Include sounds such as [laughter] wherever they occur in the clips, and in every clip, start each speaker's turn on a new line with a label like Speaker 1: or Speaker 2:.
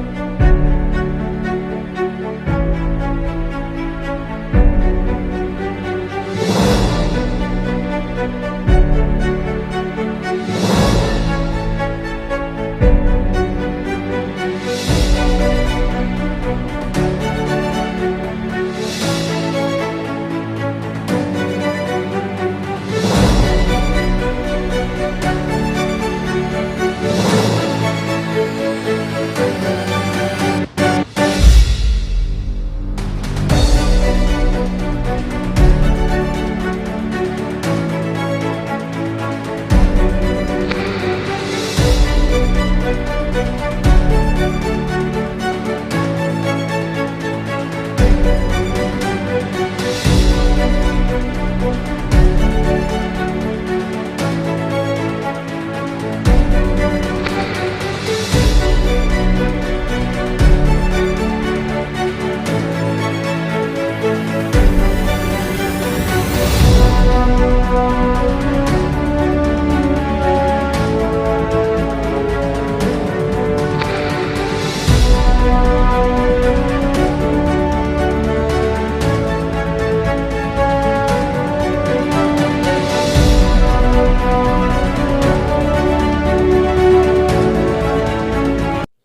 Speaker 1: Thank you.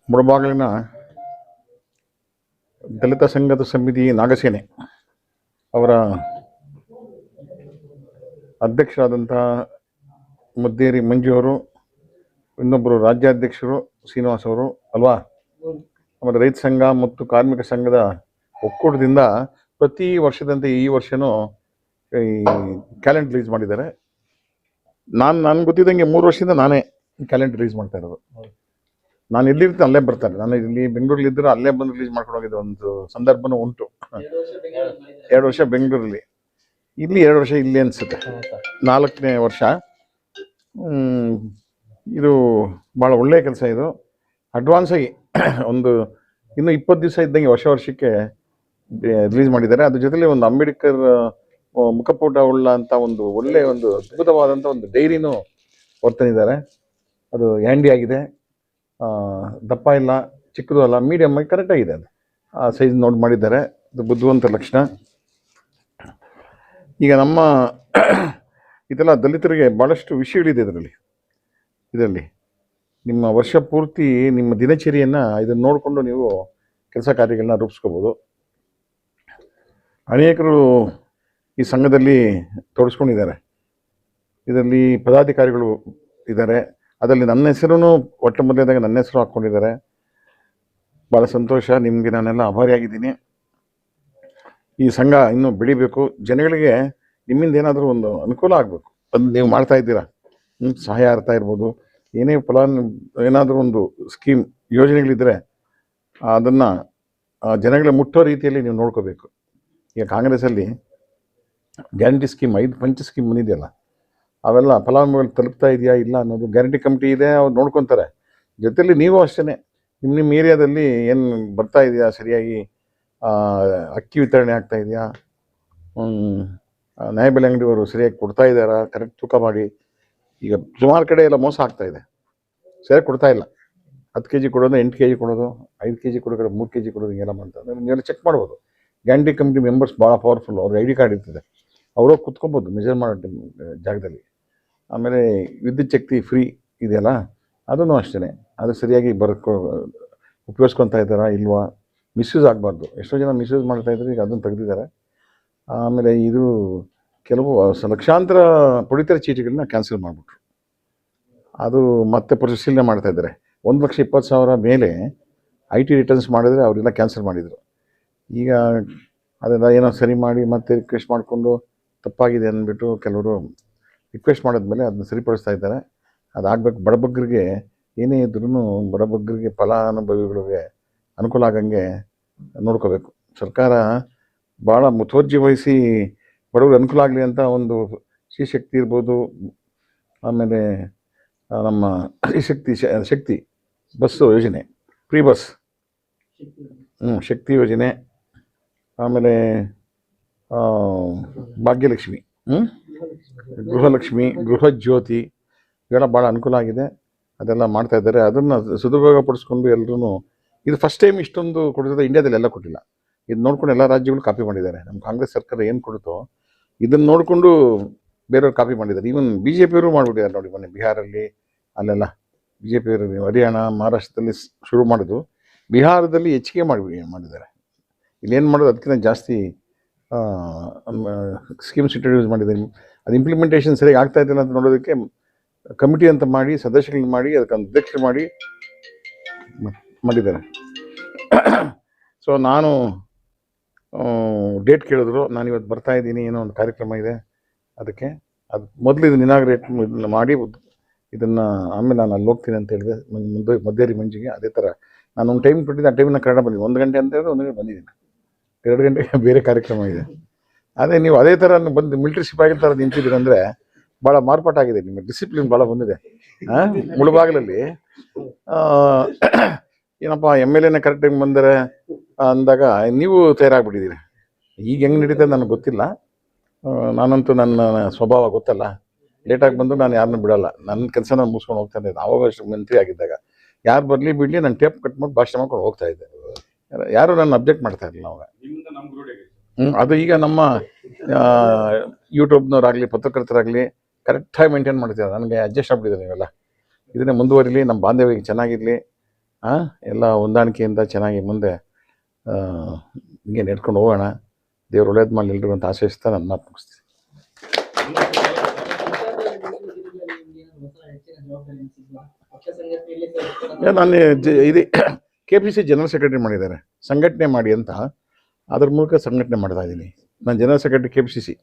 Speaker 1: ಮುಳಬಾಗಿಲಿನ ದಲಿತ ಸಂಘದ ಸಮಿತಿ ನಾಗಸೇನೆ ಅವರ ಅಧ್ಯಕ್ಷರಾದಂಥ ಮುದ್ದೇರಿ ಮಂಜು ಅವರು, ಇನ್ನೊಬ್ಬರು ರಾಜ್ಯಾಧ್ಯಕ್ಷರು ಶ್ರೀನಿವಾಸ್ ಅವರು ಅಲ್ವಾ? ಆಮೇಲೆ ರೈತ ಸಂಘ ಮತ್ತು ಕಾರ್ಮಿಕ ಸಂಘದ ಒಕ್ಕೂಟದಿಂದ ಪ್ರತಿ ವರ್ಷದಂತೆ ಈ ವರ್ಷನೂ ಈ ಕ್ಯಾಲೆಂಡರ್ ರಿಲೀಸ್ ಮಾಡಿದ್ದಾರೆ. ನಾನು ನನ್ಗೆ ಗೊತ್ತಿದ್ದಂಗೆ ಮೂರು ವರ್ಷದಿಂದ ನಾನೇ ಕ್ಯಾಲೆಂಡರ್ ರಿಲೀಸ್ ಮಾಡ್ತಾ ಇರೋದು. ನಾನು ಎಲ್ಲಿರ್ತೀನಿ ಅಲ್ಲೇ ಬರ್ತಾರೆ. ನಾನು ಇಲ್ಲಿ ಬೆಂಗಳೂರಲ್ಲಿ ಇದ್ದರೆ ಅಲ್ಲೇ ಬಂದು ರಿಲೀಸ್ ಮಾಡ್ಕೊಂಡು ಹೋಗಿದ್ದೆ ಒಂದು ಸಂದರ್ಭನೂ ಉಂಟು. ಎರಡು ವರ್ಷ ಬೆಂಗಳೂರಲ್ಲಿ ಇಲ್ಲಿ ಎರಡು ವರ್ಷ ಇಲ್ಲಿ ಅನ್ಸುತ್ತೆ. ನಾಲ್ಕನೇ ವರ್ಷ. ಇದು ಭಾಳ ಒಳ್ಳೆಯ ಕೆಲಸ ಇದು. ಅಡ್ವಾನ್ಸ್ ಆಗಿ [coughs] ಒಂದು ಇನ್ನು ಇಪ್ಪತ್ತು ದಿವಸ ಇದ್ದಂಗೆ ವರ್ಷ ವರ್ಷಕ್ಕೆ ರಿಲೀಸ್ ಮಾಡಿದ್ದಾರೆ. ಅದ್ರ ಜೊತೆಲಿ ಒಂದು ಅಂಬೇಡ್ಕರ್ ಮುಖಪುಟ ಉಳ್ಳ ಅಂತ ಒಂದು ಒಳ್ಳೆಯ ಒಂದು ಅದ್ಭುತವಾದಂಥ ಒಂದು ಡೈರಿನೂ ಹೊರ್ತಂದಿದ್ದಾರೆ ಅದು ಹ್ಯಾಂಡಿ ಆಗಿದೆ. ದಪ್ಪ ಇಲ್ಲ, ಚಿಕ್ಕದು ಅಲ್ಲ ಮೀಡಿಯಮ್ ಆಗಿ ಕರೆಕ್ಟಾಗಿದೆ ಅದು. ಆ ಸೈಜ್ ನೋಡಿ ಮಾಡಿದ್ದಾರೆ, ಇದು ಬುದ್ಧಿವಂತ ಲಕ್ಷಣ. ಈಗ ನಮ್ಮ [clears throat] ಇದೆಲ್ಲ ದಲಿತರಿಗೆ ಭಾಳಷ್ಟು ವಿಷಯಗಳಿದೆ ಇದರಲ್ಲಿ. ಇದರಲ್ಲಿ ನಿಮ್ಮ ವರ್ಷ ಪೂರ್ತಿ ನಿಮ್ಮ ದಿನಚರಿಯನ್ನು ಇದನ್ನು ನೋಡಿಕೊಂಡು ನೀವು ಕೆಲಸ ಕಾರ್ಯಗಳನ್ನ ರೂಪಿಸ್ಕೋಬೋದು. ಅನೇಕರು ಈ ಸಂಘದಲ್ಲಿ ತೊಡಸ್ಕೊಂಡಿದ್ದಾರೆ. ಇದರಲ್ಲಿ ಪದಾಧಿಕಾರಿಗಳು ಇದ್ದಾರೆ. ಅದರಲ್ಲಿ ನನ್ನ ಹೆಸರು ಒಟ್ಟು ಮೊದಲನೇದಾಗಿ ನನ್ನ ಹೆಸರು ಹಾಕ್ಕೊಂಡಿದ್ದಾರೆ. ಭಾಳ ಸಂತೋಷ, ನಿಮಗೆ ನಾನೆಲ್ಲ ಆಭಾರಿಯಾಗಿದ್ದೀನಿ ಈ ಸಂಘ ಇನ್ನೂ ಬೆಳಿಬೇಕು. ಜನಗಳಿಗೆ ನಿಮ್ಮಿಂದ ಏನಾದರೂ ಒಂದು ಅನುಕೂಲ ಆಗಬೇಕು. ಅದು ನೀವು ಮಾಡ್ತಾ ಇದ್ದೀರಾ? ಸಹಾಯ ಆಗ್ತಾ ಇರ್ಬೋದು. ಏನೇ ಫಲಾನ್ ಏನಾದರೂ ಒಂದು ಸ್ಕೀಮ್ ಯೋಜನೆಗಳಿದ್ದರೆ ಅದನ್ನು ಜನಗಳ ಮುಟ್ಟೋ ರೀತಿಯಲ್ಲಿ ನೀವು ನೋಡ್ಕೋಬೇಕು. ಈಗ ಕಾಂಗ್ರೆಸ್ಸಲ್ಲಿ ಗ್ಯಾರಂಟಿ ಸ್ಕೀಮ್ ಐದು ಪಂಚ ಸ್ಕೀಮ್ ಬಂದಿದೆಯಲ್ಲ ಅವೆಲ್ಲ ಫಲಾನುಭವಿಗಳು ತಲುಪ್ತಾ ಇದೆಯಾ ಇಲ್ಲ ಅನ್ನೋದು ಗ್ಯಾರಂಟಿ ಕಮಿಟಿ ಇದೆ, ಅವ್ರು ನೋಡ್ಕೊತಾರೆ. ಜೊತೆಯಲ್ಲಿ ನೀವು ಅಷ್ಟೇ ನಿಮ್ಮ ನಿಮ್ಮ ಏರಿಯಾದಲ್ಲಿ ಏನು ಬರ್ತಾ ಇದೆಯಾ ಸರಿಯಾಗಿ? ಅಕ್ಕಿ ವಿತರಣೆ ಆಗ್ತಾ ಇದೆಯಾ? ನ್ಯಾಯಬೆಲೆ ಅಂಗಡಿಯವರು ಸರಿಯಾಗಿ ಕೊಡ್ತಾ ಇದ್ದಾರಾ? ಕರೆಕ್ಟ್ ತೂಕ ಮಾಡಿ. ಈಗ ಸುಮಾರು ಕಡೆ ಎಲ್ಲ ಮೋಸ ಆಗ್ತಾ ಇದೆ. ಸರಿಯಾಗಿ ಕೊಡ್ತಾ ಇಲ್ಲ. ಹತ್ತು ಕೆ ಜಿ ಕೊಡೋದು, ಎಂಟು ಕೆ ಜಿ ಕೊಡೋದು, ಐದು ಕೆ ಜಿ ಕೊಡೋದು ಮೂರು ಕೆ ಜಿ ಕೊಡೋದು ಹಿಂಗೆಲ್ಲ ಮಾಡ್ತಾರೆ ನೀವೆಲ್ಲ ಚೆಕ್ ಮಾಡ್ಬೋದು. ಗ್ಯಾರಂಟಿ ಕಮಿಟಿ ಮೆಂಬರ್ಸ್ ಭಾಳ ಪವರ್ಫುಲ್ ಅವ್ರ ಐ ಡಿ ಕಾರ್ಡ್ ಇರ್ತದೆ. ಅವರು ಕುತ್ಕೊಬೋದು ಮೆಜರ್ ಮಾಡೋ ಜಾಗದಲ್ಲಿ. ಆಮೇಲೆ ವಿದ್ಯುತ್ ಶಕ್ತಿ ಫ್ರೀ ಇದೆಯಲ್ಲ, ಅದನ್ನು ಅಷ್ಟೇ ಅದು ಸರಿಯಾಗಿ ಬರ್ಕೊ, ಉಪಯೋಗಿಸ್ಕೊತಾ ಇದ್ದಾರಾ ಇಲ್ವಾ? ಮಿಸ್ಯೂಸ್ ಆಗಬಾರ್ದು. ಎಷ್ಟೋ ಜನ ಮಿಸ್ಯೂಸ್ ಮಾಡ್ತಾ ಇದ್ದಾರೆ ಈಗ ಅದನ್ನು ತೆಗೆದಿದ್ದಾರೆ. ಆಮೇಲೆ ಇದು ಕೆಲವು ಲಕ್ಷಾಂತರ ಪಡಿತರ ಚೀಟಿಗಳನ್ನ ಕ್ಯಾನ್ಸಲ್ ಮಾಡಿಬಿಟ್ರು. ಅದು ಮತ್ತೆ ಪರಿಶೀಲನೆ ಮಾಡ್ತಾ ಇದ್ದಾರೆ. ಒಂದು ಲಕ್ಷ ಇಪ್ಪತ್ತು ಸಾವಿರ ಮೇಲೆ ಐ ಟಿ ರಿಟರ್ನ್ಸ್ ಮಾಡಿದರೆ ಅವರೆಲ್ಲ ಕ್ಯಾನ್ಸಲ್ ಮಾಡಿದರು. ಈಗ ಅದೆಲ್ಲ ಏನೋ ಸರಿ ಮಾಡಿ ಮತ್ತೆ ರಿಕ್ವೆಸ್ಟ್ ಮಾಡಿಕೊಂಡು ತಪ್ಪಾಗಿದೆ ಅಂದ್ಬಿಟ್ಟು ಕೆಲವರು ರಿಕ್ವೆಸ್ಟ್ ಮಾಡಿದ್ಮೇಲೆ ಅದನ್ನ ಸರಿಪಡಿಸ್ತಾ ಇದ್ದಾರೆ. ಅದಾಗಬೇಕು, ಬಡಬಗ್ಗರಿಗೆ ಏನೇ ಇದ್ರೂ ಬಡಬಗ್ಗರಿಗೆ ಫಲಾನುಭವಿಗಳಿಗೆ ಅನುಕೂಲ ಆಗಂಗೆ ನೋಡ್ಕೋಬೇಕು. ಸರ್ಕಾರ ಭಾಳ ಮುತುವರ್ಜಿ ವಹಿಸಿ ಬಡವ್ರಿಗೆ ಅನುಕೂಲ ಆಗಲಿ ಅಂತ ಒಂದು ಶ್ರೀಶಕ್ತಿ ಇರ್ಬೋದು. ಆಮೇಲೆ ನಮ್ಮ ಶ್ರೀಶಕ್ತಿ ಶ- ಶಕ್ತಿ ಬಸ್ಸು ಯೋಜನೆ, ಫ್ರೀ ಬಸ್. ಹ್ಞೂ ಶಕ್ತಿ ಯೋಜನೆ. ಆಮೇಲೆ ಭಾಗ್ಯಲಕ್ಷ್ಮಿ. ಹ್ಞೂ ಗೃಹಲಕ್ಷ್ಮಿ, ಗೃಹಜ್ಯೋತಿ ಇವೆಲ್ಲ ಭಾಳ ಅನುಕೂಲ ಆಗಿದೆ. ಅದೆಲ್ಲ ಮಾಡ್ತಾ ಇದ್ದಾರೆ. ಅದನ್ನು ಸದುಪಯೋಗಪಡಿಸ್ಕೊಂಡು ಎಲ್ಲರೂ ಇದು ಫಸ್ಟ್ ಟೈಮ್ ಇಷ್ಟೊಂದು ಕೊಡಿಸಿದ್ರೆ ಇಂಡಿಯಾದಲ್ಲಿ ಎಲ್ಲ ಕೊಟ್ಟಿಲ್ಲ. ಇದು ನೋಡ್ಕೊಂಡು ಎಲ್ಲ ರಾಜ್ಯಗಳು ಕಾಪಿ ಮಾಡಿದ್ದಾರೆ. ನಮ್ಮ ಕಾಂಗ್ರೆಸ್ ಸರ್ಕಾರ ಏನು ಕೊಡುತ್ತೋ, ಇದನ್ನು ನೋಡಿಕೊಂಡು ಬೇರೆಯವ್ರು ಕಾಪಿ ಮಾಡಿದ್ದಾರೆ. ಈವನ್ ಬಿ ಜೆ ಪಿಯವರು ಮಾಡಿಬಿಟ್ಟಿದ್ದಾರೆ ನೋಡಿ ಮೊನ್ನೆ ಬಿಹಾರಲ್ಲಿ, ಅಲ್ಲೆಲ್ಲ ಬಿ ಜೆ ಪಿಯವರು ಹರಿಯಾಣ, ಮಹಾರಾಷ್ಟ್ರದಲ್ಲಿ ಶುರು ಮಾಡಿದ್ದು. ಬಿಹಾರದಲ್ಲಿ ಹೆಚ್ಚಿಗೆ ಮಾಡಿ, ಮಾಡಿದ್ದಾರೆ. ಇಲ್ಲೇನು ಮಾಡೋದು, ಅದಕ್ಕಿಂತ ಜಾಸ್ತಿ ಸ್ಕೀಮ್ಸ್ ಇಂಟ್ರೊಡ್ಯೂಸ್ ಮಾಡಿದ್ದಾರೆ. ಅದು ಇಂಪ್ಲಿಮೆಂಟೇಷನ್ ಸರಿಯಾಗಿ ಆಗ್ತಾ ಇದೆ ಅಂತ ನೋಡೋದಕ್ಕೆ ಕಮಿಟಿ ಅಂತ ಮಾಡಿ ಸದಸ್ಯಗಳನ್ನ ಮಾಡಿ ಅದಕ್ಕೆ ಅಧ್ಯಕ್ಷ ಅಧ್ಯಕ್ಷರು ಮಾಡಿ ಮಾಡಿದ್ದಾರೆ. ಸೊ ನಾನು ಡೇಟ್ ಕೇಳಿದ್ರು ನಾನು ಇವತ್ತು ಬರ್ತಾ ಇದ್ದೀನಿ, ಏನೋ ಒಂದು ಕಾರ್ಯಕ್ರಮ ಇದೆ, ಅದಕ್ಕೆ ಅದು ಮೊದಲು ಇದನ್ನ ಇನಾಗ್ರೇಟ್ ಮಾಡಿ, ಇದನ್ನು ಆಮೇಲೆ ನಾನು ಅಲ್ಲಿ ಹೋಗ್ತೀನಿ ಅಂತ ಹೇಳಿದೆ ಮುಂದೆ ಮಧ್ಯಾಹ್ನ ಮಂಜಿಗೆ, ಅದೇ ಥರ ನಾನು ಒಂದು ಟೈಮ್ ಕೊಟ್ಟಿದ್ದೆ ಆ ಟೈಮಿನ ಕನ್ನಡ ಬಂದಿದ್ದೀನಿ ಒಂದು ಗಂಟೆ ಅಂತ ಹೇಳಿದ್ರೆ ಒಂದು ಗಂಟೆ ಬಂದಿದ್ದೀನಿ. ಎರಡು ಗಂಟೆಗೆ [laughs] ಬೇರೆ ಕಾರ್ಯಕ್ರಮ ಇದೆ. ಅದೇ ನೀವು ಅದೇ ಥರ ಬಂದು ಮಿಲಿಟರಿ ಸಿಪಾಯಿ ಥರ ನಿಂತಿದ್ದೀರಂದರೆ ಭಾಳ ಮಾರ್ಪಾಟಾಗಿದೆ ನಿಮ್ಮ ಡಿಸಿಪ್ಲಿನ್ ಭಾಳ ಬಂದಿದೆ. ಮುಳುಬಾಗಿಲಲ್ಲಿ. ಏನಪ್ಪ ಎಂ ಎಲ್ ಎನ ಕರೆಕ್ಟ್ ಟೈಮ್ ಬಂದರೆ ಅಂದಾಗ ನೀವು ತಯಾರಾಗ್ಬಿಟ್ಟಿದ್ದೀರಿ. ಈಗ ಹೆಂಗೆ ನಡೀತದೆ ನನಗೆ ಗೊತ್ತಿಲ್ಲ. ನಾನಂತೂ ನನ್ನ ಸ್ವಭಾವ ಗೊತ್ತಲ್ಲ. ಲೇಟಾಗಿ ಬಂದು ನಾನು ಯಾರನ್ನೂ ಬಿಡಲ್ಲ. ನನ್ನ ಕೆಲಸ ನಾನು ಮುಗಿಸ್ಕೊಂಡು ಹೋಗ್ತಾ ಇದ್ದೆ. ಅವಾಗ ಮಂತ್ರಿ ಆಗಿದ್ದಾಗ. ಯಾರು ಬರಲಿ ಬಿಡಲಿ, ನಾನು ಟೇಪ್ ಕಟ್ ಮಾಡಿ ಭಾಷಣ ಮಾಡ್ಕೊಂಡು ಹೋಗ್ತಾ ಇದ್ದೆ. ಯಾರು ನನ್ನ ಅಬ್ಜೆಕ್ಟ್ ಮಾಡ್ತಾ ಇರಲಿಲ್ಲ ಅವಾಗ. ಅದು ಈಗ ನಮ್ಮ ಯೂಟ್ಯೂಬ್ನವರಾಗಲಿ ಪತ್ರಕರ್ತರಾಗಲಿ ಕರೆಕ್ಟಾಗಿ ಮೇಂಟೈನ್ ಮಾಡ್ತಿದ್ದಾರೆ. ನನಗೆ ಅಡ್ಜಸ್ಟ್ ಆಗ್ಬಿಟ್ಟಿದ್ದಾರೆ ನೀವೆಲ್ಲ. ಇದನ್ನೇ ಮುಂದುವರಿಲಿ, ನಮ್ಮ ಬಾಂಧವ್ಯ ಚೆನ್ನಾಗಿರಲಿ ಎಲ್ಲ ಹೊಂದಾಣಿಕೆಯಿಂದ ಚೆನ್ನಾಗಿ ಮುಂದೆ ಹಿಂಗೆ ನೆಡ್ಕೊಂಡು ಹೋಗೋಣ. ದೇವ್ರು ಒಳ್ಳೇದು ಮಾಡಲಿ, ಎಲ್ರಿಗೂ ಅಂತ ಆಶಯಿಸ್ತಾ ನನ್ನ ಮಾತು ಮುಗಿಸ್ತೀನಿ. ನಾನು ಇದು K P C general secretary ಮಾಡಿದ್ದಾರೆ. ಸಂಘಟನೆ ಮಾಡಿ ಅಂತ. ಅದ್ರ ಮೂಲಕ ಸಂಘಟನೆ ಮಾಡ್ತಾ ಇದ್ದೀನಿ. ನಾನು general secretary K P C C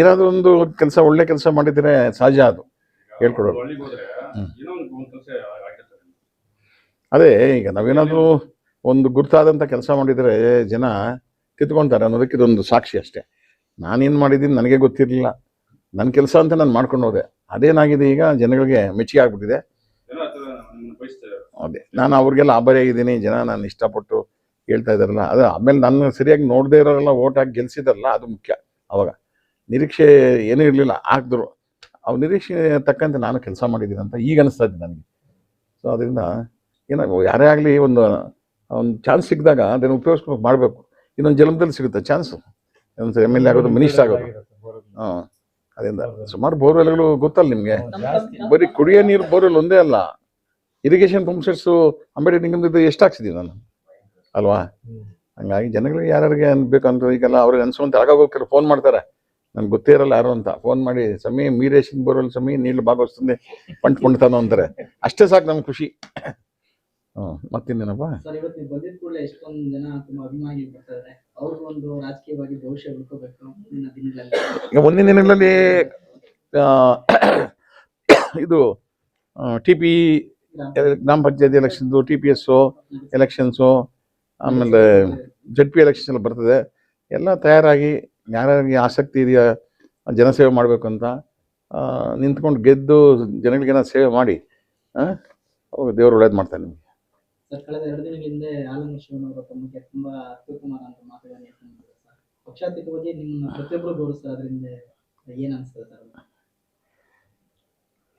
Speaker 1: ಏನಾದರೂ ಒಂದು ಕೆಲಸ ಒಳ್ಳೆ ಕೆಲಸ ಮಾಡಿದರೆ ಸಹಜ ಅದು. ಹೇಳ್ಕೊಡೋದು. ಅದೇ ಈಗ ನಾವೇನಾದರೂ ಒಂದು ಗುರುತಾದಂಥ ಕೆಲಸ ಮಾಡಿದರೆ ಜನ ಕಿತ್ಕೊಳ್ತಾರೆ ಅನ್ನೋದಕ್ಕೆ ಇದೊಂದು ಸಾಕ್ಷಿ ಅಷ್ಟೇ. ನಾನೇನು ಮಾಡಿದ್ದೀನಿ ನನಗೆ ಗೊತ್ತಿರಲಿಲ್ಲ. ನನ್ನ ಕೆಲಸ ಅಂತ ನಾನು ಮಾಡ್ಕೊಂಡು ಹೋದೆ. ಅದೇನಾಗಿದೆ ಈಗ ಜನಗಳಿಗೆ ಮೆಚ್ಚುಗೆ ಆಗ್ಬಿಟ್ಟಿದೆ. ಅದೇ. ನಾನು ಅವ್ರಿಗೆಲ್ಲ ಆಭಾರಿಯಾಗಿದ್ದೀನಿ ಜನ ನಾನು ಇಷ್ಟಪಟ್ಟು ಹೇಳ್ತಾ ಇದ್ದಾರಲ್ಲ ಅದು ಆಮೇಲೆ ನನ್ನ ಸರಿಯಾಗಿ ನೋಡದೇ ಇರೋರೆಲ್ಲ ಓಟ್ ಹಾಕಿ ಗೆಲ್ಸಿದಾರಲ್ಲ ಅದು ಮುಖ್ಯ ಅವಾಗ. ನಿರೀಕ್ಷೆ ಏನೂ ಇರಲಿಲ್ಲ ಹಾಕಿದ್ರು. ಅವ್ರ ನಿರೀಕ್ಷೆ ತಕ್ಕಂತೆ ನಾನು ಕೆಲಸ ಮಾಡಿದ್ದೀನಿ ಅಂತ ಈಗ ಅನಿಸ್ತಾ ಇದೆ ನನಗೆ. ಸೊ ಅದರಿಂದ ಏನೋ ಯಾರೇ ಆಗಲಿ ಒಂದು ಒಂದು ಚಾನ್ಸ್ ಸಿಕ್ಕಿದಾಗ ಅದನ್ನು ಉಪಯೋಗಿಸ್ಕೊಂಡು ಮಾಡಬೇಕು. ಇನ್ನೊಂದು ಜನ್ಮದಲ್ಲಿ ಸಿಗುತ್ತೆ ಚಾನ್ಸು ಎಂ ಎಲ್ ಎ ಆಗೋದು ಮಿನಿಸ್ಟರ್ ಆಗೋದು. ಹಾಂ ಅದರಿಂದ ಸುಮಾರು ಬೋರ್ವೆಲ್ಗಳು ಗೊತ್ತಲ್ಲ ನಿಮಗೆ. ಬರೀ ಕುಡಿಯೋ ನೀರು ಬೋರ್ವೆಲ್ ಒಂದೇ ಅಲ್ಲ. ಇರಿಗೇಷನ್ ಪಂಪ್ ಸೆಟ್ಸು ಅಂಬೇಡ್ಕರ್ ನಿಗಮದ ಎಷ್ಟು ಹಾಕ್ಸಿದ್ದೀನಿ ನಾನು? ಅಲ್ವಾ? ಹಂಗಾಗಿ ಜನಗಳಿಗೆ ಯಾರ್ಯಾರಿಗೆ ಅನ್ಬೇಕು ಅಂತ ಈಗೆಲ್ಲ ಅವ್ರಿಗೆ ಅನ್ಸುವಂತ ಆಗೋಗೋಕೆ ಫೋನ್ ಮಾಡ್ತಾರೆ. ನನ್ಗೆ ಗೊತ್ತೇ ಇರಲ್ಲ ಯಾರು ಅಂತ. ಫೋನ್ ಮಾಡಿ ಸಮಿ ಮೀರೇಶನ್ ಬರೋಲ್ಲ ಸಮಿ ನೀళ్ళు ಭಾಗವಹಿಸ್ತಂದೆ ಪಂಟ್ ಕೊಂಡ್ತಾನೋ ಅಂತಾರೆ. ಅಷ್ಟೇ ಸಾಕು ನಮ್ಗೆ ಖುಷಿ. ಹ್ಞೂ ಮತ್ತಿನ್ನೇನಪ್ಪ? ಈಗ ಮುಂದಿನ ದಿನಗಳಲ್ಲಿ ಇದು ಟಿ ಪಿ ಗ್ರಾಮ ಪಂಚಾಯತಿ ಎಲೆಕ್ಷನ್ದು ಟಿ ಪಿ ಎಸ್ಸು ಎಲೆಕ್ಷನ್ಸು ಆಮೇಲೆ ಜೆಡ್ ಪಿ ಎಲೆಕ್ಷನ್ಸ್ ಎಲ್ಲ ಬರ್ತದೆ. ಎಲ್ಲ ತಯಾರಾಗಿ ಯಾರ್ಯಾರಿಗೆ ಆಸಕ್ತಿ ಇದೆಯಾ ಜನಸೇವೆ ಮಾಡಬೇಕು ಅಂತ ನಿಂತ್ಕೊಂಡು ಗೆದ್ದು ಜನಗಳಿಗೆಲ್ಲ ಸೇವೆ ಮಾಡಿ ಅವಾಗ ದೇವ್ರು ಒಳ್ಳೇದು ಮಾಡ್ತಾರೆ ನಿಮಗೆ.
Speaker 2: ಕಳೆದ ಎರಡು ಪಕ್ಷಾತೀತವಾಗಿ ನಿಮ್ಮ ಪ್ರತಿಯೊಬ್ಬರು ಗೌರವಿಸ್ತಾರೆ. ಅದರಿಂದ ಏನ್ ಅನ್ಸ್ತದೆ ಸರ್?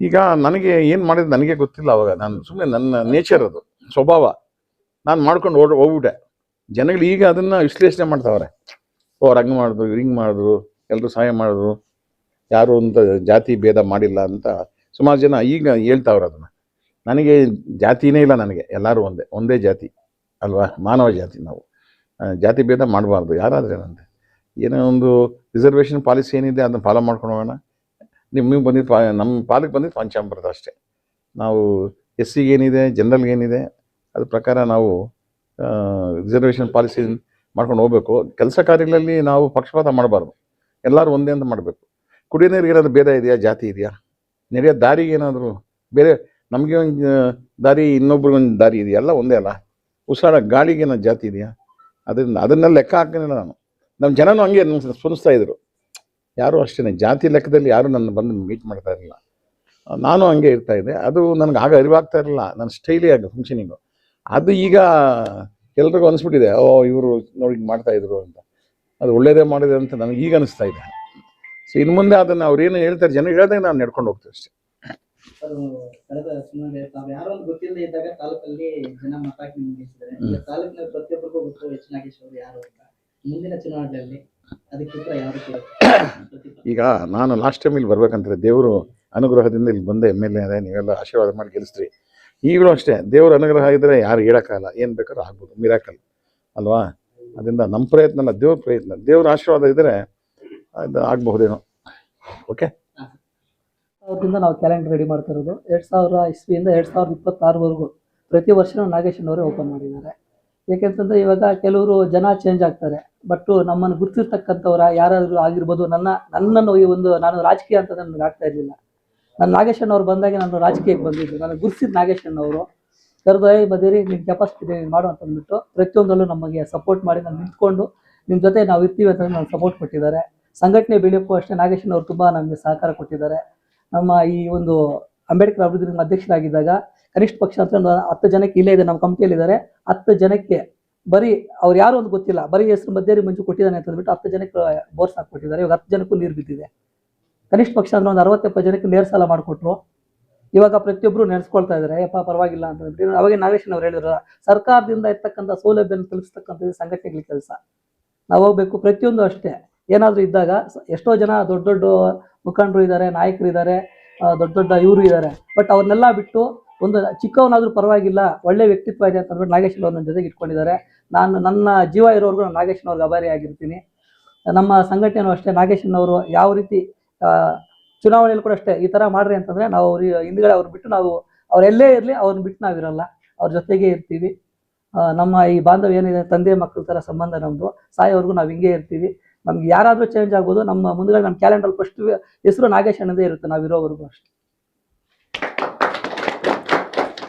Speaker 1: ಈಗ ನನಗೆ ಏನು ಮಾಡಿದ್ದು ನನಗೆ ಗೊತ್ತಿಲ್ಲ ಅವಾಗ. ನಾನು ಸುಮ್ಮನೆ ನನ್ನ ನೇಚರ್ ಅದು, ಸ್ವಭಾವ. ನಾನು ಮಾಡ್ಕೊಂಡು ಓಡ್ ಹೋಗ್ಬಿಟ್ಟೆ. ಜನಗಳು ಈಗ ಅದನ್ನು ವಿಶ್ಲೇಷಣೆ ಮಾಡ್ತಾವ್ರೆ. ಓ, ರಂಗ್ ಮಾಡಿದ್ರು ರಿಂಗ್ ಮಾಡಿದ್ರು ಎಲ್ಲರೂ ಸಹಾಯ ಮಾಡಿದ್ರು ಯಾರು ಅಂತ ಜಾತಿ ಭೇದ ಮಾಡಿಲ್ಲ ಅಂತ ಸುಮಾರು ಜನ ಈಗ ಹೇಳ್ತಾವ್ರೆ ಅದನ್ನು. ನನಗೆ ಜಾತಿನೇ ಇಲ್ಲ ನನಗೆ, ಎಲ್ಲರೂ ಒಂದೇ ಒಂದೇ ಜಾತಿ ಅಲ್ವಾ? ಮಾನವ ಜಾತಿ ನಾವು. ಜಾತಿ ಭೇದ ಮಾಡಬಾರ್ದು, ಯಾರಾದ್ರೆ ಏನಂತೆ ಏನೋ ಒಂದು ರಿಸರ್ವೇಷನ್ ಪಾಲಿಸಿ ಏನಿದೆ ಅದನ್ನು ಫಾಲೋ ಮಾಡ್ಕೊಂಡು ಹೋಗೋಣ. ನಿಮಗೆ ಬಂದಿದ್ದು ಪಾ ನಮ್ಮ ಪಾಲಕ್ಕೆ ಬಂದಿದ್ದು ಪಂಚಾಮೃತ ಅಷ್ಟೇ. ನಾವು ಎಸ್ ಸಿಗೆ ಏನಿದೆ ಜನರಲ್ಗೆ ಏನಿದೆ ಅದ್ರ ಪ್ರಕಾರ ನಾವು ರಿಸರ್ವೇಷನ್ ಪಾಲಿಸಿ ಮಾಡ್ಕೊಂಡು ಹೋಗ್ಬೇಕು. ಕೆಲಸ ಕಾರ್ಯಗಳಲ್ಲಿ ನಾವು ಪಕ್ಷಪಾತ ಮಾಡಬಾರ್ದು. ಎಲ್ಲರೂ ಒಂದೇ ಅಂತ ಮಾಡಬೇಕು. ಕುಡಿಯೋ ನೀರಿಗೆ ಏನಾದರೂ ಭೇದ ಇದೆಯಾ, ಜಾತಿ ಇದೆಯಾ? ನಡೆಯೋ ದಾರಿಗೆ ಏನಾದರೂ ಬೇರೆ, ನಮಗೆ ಒಂದು ದಾರಿ ಇನ್ನೊಬ್ರಿಗೊಂದು ದಾರಿ ಇದೆಯಾ? ಎಲ್ಲ ಒಂದೇ ಅಲ್ಲ. ಉಸಿರಾಡ ಗಾಳಿಗೆ ಏನಾದ್ರು ಜಾತಿ ಇದೆಯಾ? ಅದರಿಂದ, ಅದನ್ನೆಲ್ಲ ಲೆಕ್ಕ ಹಾಕಿಲ್ಲ ನಾನು. ನಮ್ಮ ಜನನೂ ಹಂಗೆ ಸ್ಪಂದಿಸ್ತಾ ಇದ್ರು. ಯಾರೂ ಅಷ್ಟೇ ಜಾತಿ ಲೆಕ್ಕದಲ್ಲಿ ಯಾರೂ ನನ್ನ ಬಂದು ಮೀಟ್ ಮಾಡ್ತಾ ಇರಲಿಲ್ಲ. ನಾನು ಹಂಗೆ ಇರ್ತಾ ಇದ್ದೆ. ಅದು ನನಗೆ ಆಗ ಅರಿವಾಗ್ತಾ ಇರಲಿಲ್ಲ. ನನ್ನ ಸ್ಟೈಲಿ ಆಗ ಫಂಕ್ಷನಿಂಗು ಅದು ಈಗ ಎಲ್ರಿಗೂ ಅನಿಸ್ಬಿಟ್ಟಿದೆ. ಓ ಇವರು ನೋಡಿ ಮಾಡ್ತಾ ಇದ್ರು ಅಂತ. ಅದು ಒಳ್ಳೇದೇ ಮಾಡಿದೆ ಅಂತ ನನಗೆ ಈಗ ಅನಿಸ್ತಾ ಇದೆ. ಸೊ ಇನ್ನು ಮುಂದೆ ಅದನ್ನು ಅವ್ರು ಏನು ಹೇಳ್ತಾರೆ ಜನ ಹೇಳ್ದಾಗ ನಾನು ನಡ್ಕೊಂಡು ಹೋಗ್ತೀವಿ ಅಷ್ಟೇ.
Speaker 2: ಅದು ಕಳೆದ ಚುನಾವಣೆ ತಾವು ಯಾರೋ ಒಂದು ಗೊತ್ತಿಲ್ಲದೆ ಇದ್ದಾಗ ತಾಲೂಕಲ್ಲಿ ಜನ ಮತ ಹಾಕಿ ನಿಲ್ಲಿಸಿದ್ದಾರೆ ಈಗ ತಾಲೂಕಿನ ಪ್ರತಿಯೊಬ್ಬರಿಗೂ ಗೊತ್ತು ಯಾರು ಅಂತ. ಮುಂದಿನ ಚುನಾವಣೆಯಲ್ಲಿ
Speaker 1: ಈಗ ನಾನು ಲಾಸ್ಟ್ ಟೈಮ್ ಇಲ್ಲಿ ಬರ್ಬೇಕಂದ್ರೆ ದೇವರು ಅನುಗ್ರಹದಿಂದ ಇಲ್ಲಿ ಬಂದೆ ಎಂ ಎಲ್ ಎ ಅದೇ ನೀವೆಲ್ಲ ಆಶೀರ್ವಾದ ಮಾಡಿ ಗೆಲ್ಲಿಸ್ರಿ. ಈಗಲೂ ಅಷ್ಟೇ ದೇವ್ರ ಅನುಗ್ರಹ ಇದ್ರೆ ಯಾರು ಹೇಳೋಕ್ಕಾಗಲ್ಲ. ಏನು ಬೇಕಾದ್ರೂ ಆಗ್ಬೋದು ಮಿರಾಕಲ್ ಅಲ್ವಾ? ಅದರಿಂದ ನಮ್ಮ ಪ್ರಯತ್ನ ಅಲ್ಲ ದೇವ್ರ ಪ್ರಯತ್ನ. ದೇವ್ರ ಆಶೀರ್ವಾದ ಇದ್ರೆ ಅದು ಆಗಬಹುದೇನೋ. ಓಕೆ
Speaker 3: ಸಾವಿರದಿಂದ ನಾವು ಕ್ಯಾಲೆಂಡರ್ ರೆಡಿ ಮಾಡ್ತಾ ಇರೋದು. ಎರಡು ಸಾವಿರ ಇಸ್ವಿಯಿಂದ ಎರಡು ಸಾವಿರದ ಇಪ್ಪತ್ತಾರವರೆಗೂ ಪ್ರತಿ ವರ್ಷ ನಾಗೇಶನವರೇ ಓಪನ್ ಮಾಡಿದ್ದಾರೆ. ಏಕೆಂತಂದ್ರೆ ಇವಾಗ ಕೆಲವರು ಜನ ಚೇಂಜ್ ಆಗ್ತಾರೆ. ಬಟ್ ನಮ್ಮನ್ನು ಗುರ್ತಿರ್ತಕ್ಕಂಥವ್ರ ಯಾರಾದರೂ ಆಗಿರ್ಬೋದು, ನನ್ನ, ನನ್ನನ್ನು ಈ ಒಂದು, ನಾನು ರಾಜಕೀಯ ಅಂತ ನನಗೆ ಆಗ್ತಾ ಇರಲಿಲ್ಲ. ನಾನು ನಾಗೇಶಣ್ಣವ್ರು ಬಂದಾಗ ನಾನು ರಾಜಕೀಯಕ್ಕೆ ಬಂದಿದ್ದು. ನನಗೆ ನಾಗೇಶಣ್ಣ ಅವರು ಕರೆದು ಏ ಬದಿರಿ ನಿಮ್ಮ ಕೆಪಾಸಿಟಿ ಇದೆ ಮಾಡು ಅಂತ ಅಂದ್ಬಿಟ್ಟು ಪ್ರತಿಯೊಂದರಲ್ಲೂ ನಮಗೆ ಸಪೋರ್ಟ್ ಮಾಡಿ ನಾನು ನಿಂತ್ಕೊಂಡು ನಿಮ್ಮ ಜೊತೆ ನಾವು ಇರ್ತೀವಿ ಅಂತ ನಾನು ಸಪೋರ್ಟ್ ಕೊಟ್ಟಿದ್ದಾರೆ. ಸಂಘಟನೆ ಬೆಳೆಯೋಕ್ಕೂ ಅಷ್ಟೇ ನಾಗೇಶಣ್ಣವ್ರು ತುಂಬ ನಮಗೆ ಸಹಕಾರ ಕೊಟ್ಟಿದ್ದಾರೆ. ನಮ್ಮ ಈ ಒಂದು ಅಂಬೇಡ್ಕರ್ ಅಭಿವೃದ್ಧಿ ಅಧ್ಯಕ್ಷರಾಗಿದ್ದಾಗ ಕನಿಷ್ಠ ಪಕ್ಷ ಅಂತ ಒಂದು ಹತ್ತು ಜನಕ್ಕೆ ಇಲ್ಲೇ ಇದೆ, ನಮ್ಮ ಕಂಪ್ನಿಯಲ್ಲಿದ್ದಾರೆ ಹತ್ತು ಜನಕ್ಕೆ ಬರೀ ಅವ್ರು ಯಾರು ಒಂದು ಗೊತ್ತಿಲ್ಲ, ಬರೀ ಹೆಸರು ಮಧ್ಯೆ ಮಂಜು ಕೊಟ್ಟಿದ್ದಾನೆ ಅಂತ ಅಂದ್ಬಿಟ್ಟು ಹತ್ತು ಜನಕ್ಕೆ ಬೋರ್ಸ್ ಹಾಕ್ಕೊಟ್ಟಿದ್ದಾರೆ. ಇವಾಗ ಹತ್ತು ಜನಕ್ಕೂ ನೀರು ಬಿದ್ದಿದೆ. ಕನಿಷ್ಠ ಪಕ್ಷ ಅಂದ್ರೆ ಒಂದು ಅರವತ್ತೆಪ್ಪತ್ತು ಜನಕ್ಕೆ ನೇರ ಸಾಲ ಮಾಡಿಕೊಟ್ರು. ಇವಾಗ ಪ್ರತಿಯೊಬ್ಬರು ನೆನೆಸ್ಕೊಳ್ತಾ ಇದ್ದಾರೆ ಯಪ್ಪ ಪರವಾಗಿಲ್ಲ ಅಂತ ಅಂದ್ಬಿಟ್ಟು. ಅವಾಗ ನಾಗೇಶನ್ ಅವ್ರು ಹೇಳಿದ್ರಲ್ಲ ಸರ್ಕಾರದಿಂದ ಇರ್ತಕ್ಕಂಥ ಸೌಲಭ್ಯ ತಲುಪಿಸ್ತಕ್ಕಂಥದ್ದು ಸಂಘಟನೆಗಳ ಕೆಲಸ. ನಾವು ಹೋಗ್ಬೇಕು, ಪ್ರತಿಯೊಂದು ಅಷ್ಟೇ. ಏನಾದರೂ ಇದ್ದಾಗ ಎಷ್ಟೋ ಜನ ದೊಡ್ಡ ದೊಡ್ಡ ಮುಖಂಡರು ಇದ್ದಾರೆ ನಾಯಕರು ಇದ್ದಾರೆ ದೊಡ್ಡ ದೊಡ್ಡ ಇವರು ಇದ್ದಾರೆ. ಬಟ್ ಅವ್ರನ್ನೆಲ್ಲ ಬಿಟ್ಟು ಒಂದು ಚಿಕ್ಕವನಾದ್ರೂ ಪರವಾಗಿಲ್ಲ, ಒಳ್ಳೆ ವ್ಯಕ್ತಿತ್ವ ಇದೆ ಅಂತ ಅಂದ್ಬಿಟ್ಟು ನಾಗೇಶ್ ಅವ್ರನ್ನ ಜೊತೆಗೆ ಇಟ್ಕೊಂಡಿದ್ದಾರೆ. ನಾನು ನನ್ನ ಜೀವ ಇರೋವರೆಗೂ ನಾನು ನಾಗೇಶನ್ ಅವ್ರಿಗೆ ಅಭಾರಿ ಆಗಿರ್ತೀನಿ. ನಮ್ಮ ಸಂಘಟನೆಯೂ ಅಷ್ಟೇ ನಾಗೇಶನವರು ಯಾವ ರೀತಿ ಚುನಾವಣೆಯಲ್ಲಿ ಕೂಡ ಅಷ್ಟೇ ಈ ಥರ ಮಾಡ್ರಿ ಅಂತಂದ್ರೆ ನಾವು ಅವ್ರ ಹಿಂದ್ಗಡೆ ಅವ್ರು ಬಿಟ್ಟು ನಾವು ಅವರೆಲ್ಲೇ ಇರಲಿ ಅವ್ರನ್ನ ಬಿಟ್ಟು ನಾವಿರಲ್ಲ ಅವ್ರ ಜೊತೆಗೆ ಇರ್ತೀವಿ. ನಮ್ಮ ಈ ಬಾಂಧವ್ಯ ಏನಿದೆ, ತಂದೆ ಮಕ್ಕಳ ಥರ ಸಂಬಂಧ ನಮ್ಮದು ಸಾಯೋವರೆಗೂ ನಾವು ಹಿಂಗೆ ಇರ್ತೀವಿ. ನಮ್ಗೆ ಯಾರಾದರೂ ಚೇಂಜ್ ಆಗ್ಬೋದು, ನಮ್ಮ ಮುಂದ್ಗಡೆ ನಮ್ಮ ಕ್ಯಾಲೆಂಡರ್ ಫಸ್ಟ್ ಹೆಸರು ನಾಗೇಶ್ ಅಣ್ಣದೇ ಇರುತ್ತೆ ನಾವಿರೋವರೆಗೂ ಅಷ್ಟೇ.